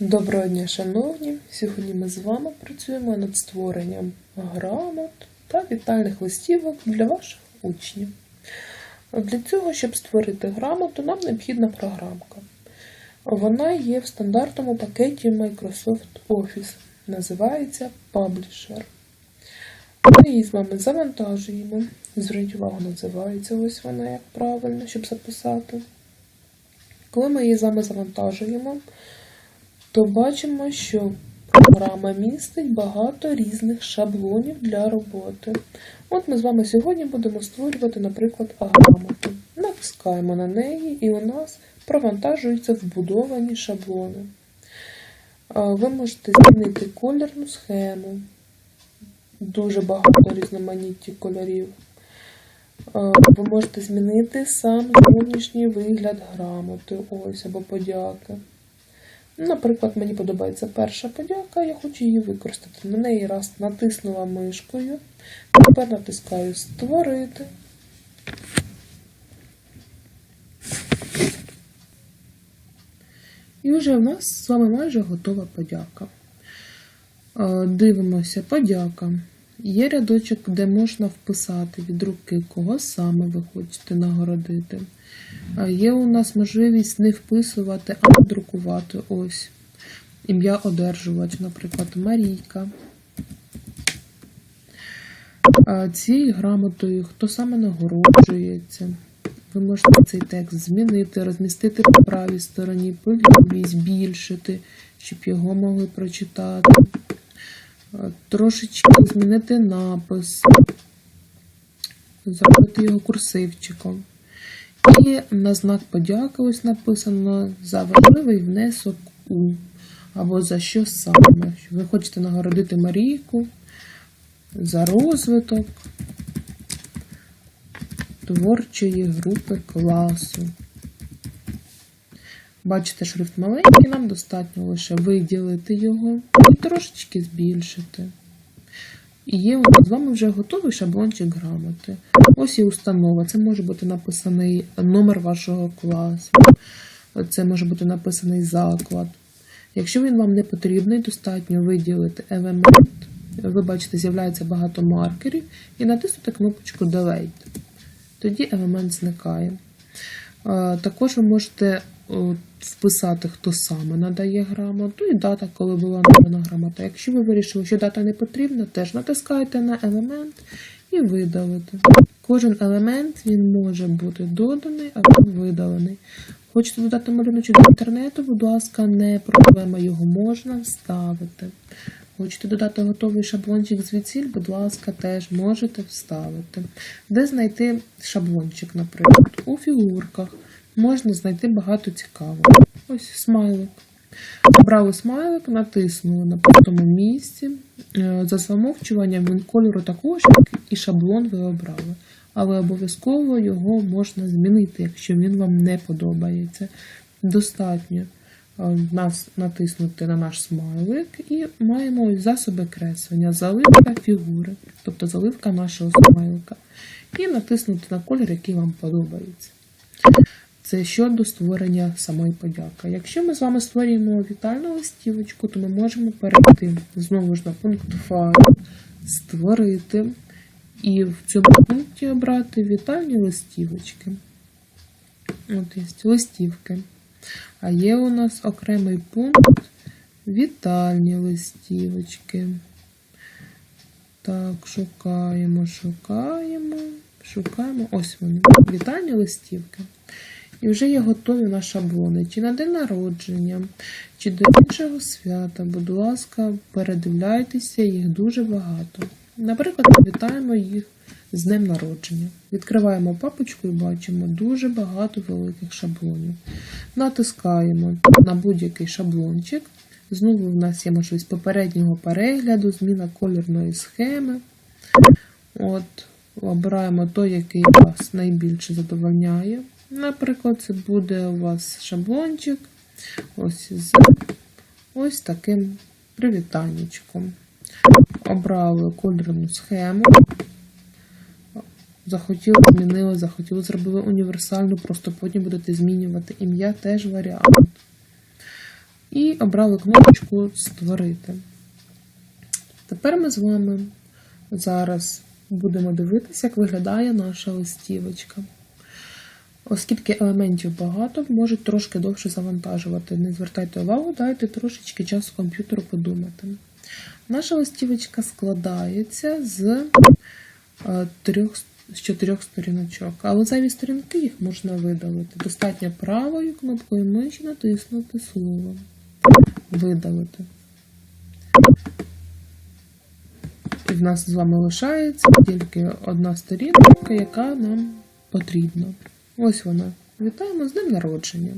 Доброго дня, шановні! Сьогодні ми з вами працюємо над створенням грамот та вітальних листівок для ваших учнів. Для цього, щоб створити грамоту, нам необхідна програмка. Вона є в стандартному пакеті Microsoft Office. Називається Publisher. Ми її з вами завантажуємо. Зверніть увагу, називається ось вона як правильно, щоб записати. Коли ми її з вами завантажуємо, то бачимо, що програма містить багато різних шаблонів для роботи. От ми з вами сьогодні будемо створювати, наприклад, грамоту. Натискаємо на неї, і у нас провантажуються вбудовані шаблони. Ви можете змінити кольорну схему, дуже багато різноманітті кольорів. Ви можете змінити сам зовнішній вигляд грамоти, ось або подяки. Наприклад, мені подобається перша подяка, я хочу її використати. На неї раз натиснула мишкою. Тепер натискаю Створити. І вже в нас з вами майже готова подяка. Дивимося, подяка. Є рядочок, де можна вписати від руки, кого саме ви хочете нагородити. Є у нас можливість не вписувати, а надрукувати ось ім'я одержувач, наприклад, Марійка. Цією грамотою, хто саме нагороджується, ви можете цей текст змінити, розмістити по правій стороні, по збільшити, щоб його могли прочитати. Трошечки змінити напис, зробити його курсивчиком. І на знак подяки ось написано за важливий внесок у або за що саме. Ви хочете нагородити Марійку за розвиток творчої групи класу. Бачите, шрифт маленький, нам достатньо лише виділити його і трошечки збільшити. І є з вами вже готовий шаблончик грамоти. Ось і установа. Це може бути написаний номер вашого класу. Це може бути написаний заклад. Якщо він вам не потрібний, достатньо виділити елемент. Ви бачите, з'являється багато маркерів, і натиснути кнопочку Delete. Тоді елемент зникає. Також ви можете вписати, хто саме надає грамоту, і дата, коли була надана грамота. Якщо ви вирішили, що дата не потрібна, теж натискаєте на елемент і видалите. Кожен елемент він може бути доданий або видалений. Хочете додати малюночок до інтернету, будь ласка, не проблема, його можна вставити. Хочете додати готовий шаблончик звідсіль, будь ласка, теж можете вставити. Де знайти шаблончик, наприклад? У фігурках можна знайти багато цікавого. Ось смайлик. Обрали смайлик, натиснули на пустому місці. Е, За замовчуванням він кольору також, як і шаблон ви обрали. Але обов'язково його можна змінити, якщо він вам не подобається. Достатньо е, нас натиснути на наш смайлик і маємо засоби креслення, заливка фігури, тобто заливка нашого смайлика. І натиснути на колір, який вам подобається. Це щодо створення самої подяки. Якщо ми з вами створюємо вітальну листівочку, то ми можемо перейти знову ж на пункт файл, створити і в цьому пункті обрати вітальні листівочки. От є листівки. А є у нас окремий пункт вітальні листівочки. Так, шукаємо, шукаємо, шукаємо. Ось вони. Вітальні листівки. І вже є готові на шаблони. Чи на день народження, чи до іншого свята. Будь ласка, передивляйтеся, їх дуже багато. Наприклад, вітаємо їх з днем народження. Відкриваємо папочку і бачимо дуже багато великих шаблонів. Натискаємо на будь-який шаблончик. Знову в нас є можливість попереднього перегляду, зміна кольорної схеми. От, обираємо той, який вас найбільше задовольняє. Наприклад, це буде у вас шаблончик ось з ось таким привітаннячком. Обрали кольорну схему. Захотіли, змінили, захотіли, зробили універсальну, просто потім будете змінювати ім'я, теж варіант. і обрали кнопочку Створити. Тепер ми з вами зараз будемо дивитися, як виглядає наша листівочка. Оскільки елементів багато, можуть трошки довше завантажувати. Не звертайте увагу, дайте трошечки часу комп'ютеру подумати. Наша листівочка складається з, е, трьох, з чотирьох сторіночок, але зайві сторінки їх можна видалити. Достатньо правою кнопкою миші натиснути слово. Видалити. І в нас з вами лишається тільки одна сторінка, яка нам потрібна. Ось вона. Вітаємо з днем народження.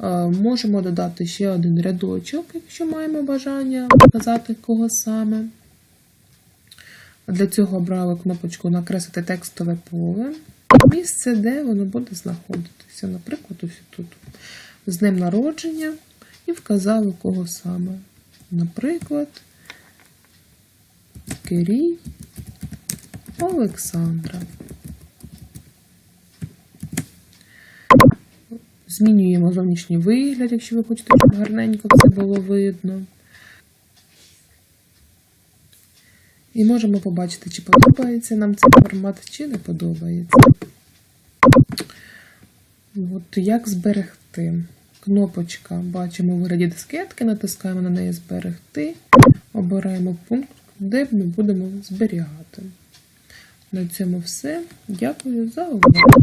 Е, Можемо додати ще один рядочок, якщо маємо бажання вказати кого саме. Для цього обрали кнопочку Накреслити текстове поле. Місце, де воно буде знаходитися. Наприклад, ось тут. З днем народження і вказали кого саме. Наприклад, Кирій Олександра. Змінюємо зовнішній вигляд, якщо ви хочете, щоб гарненько все було видно. І можемо побачити, чи подобається нам цей формат, чи не подобається. От як зберегти? Кнопочка бачимо у вигляді дискетки, натискаємо на неї зберегти, обираємо пункт, де ми будемо зберігати. На цьому все. Дякую за увагу.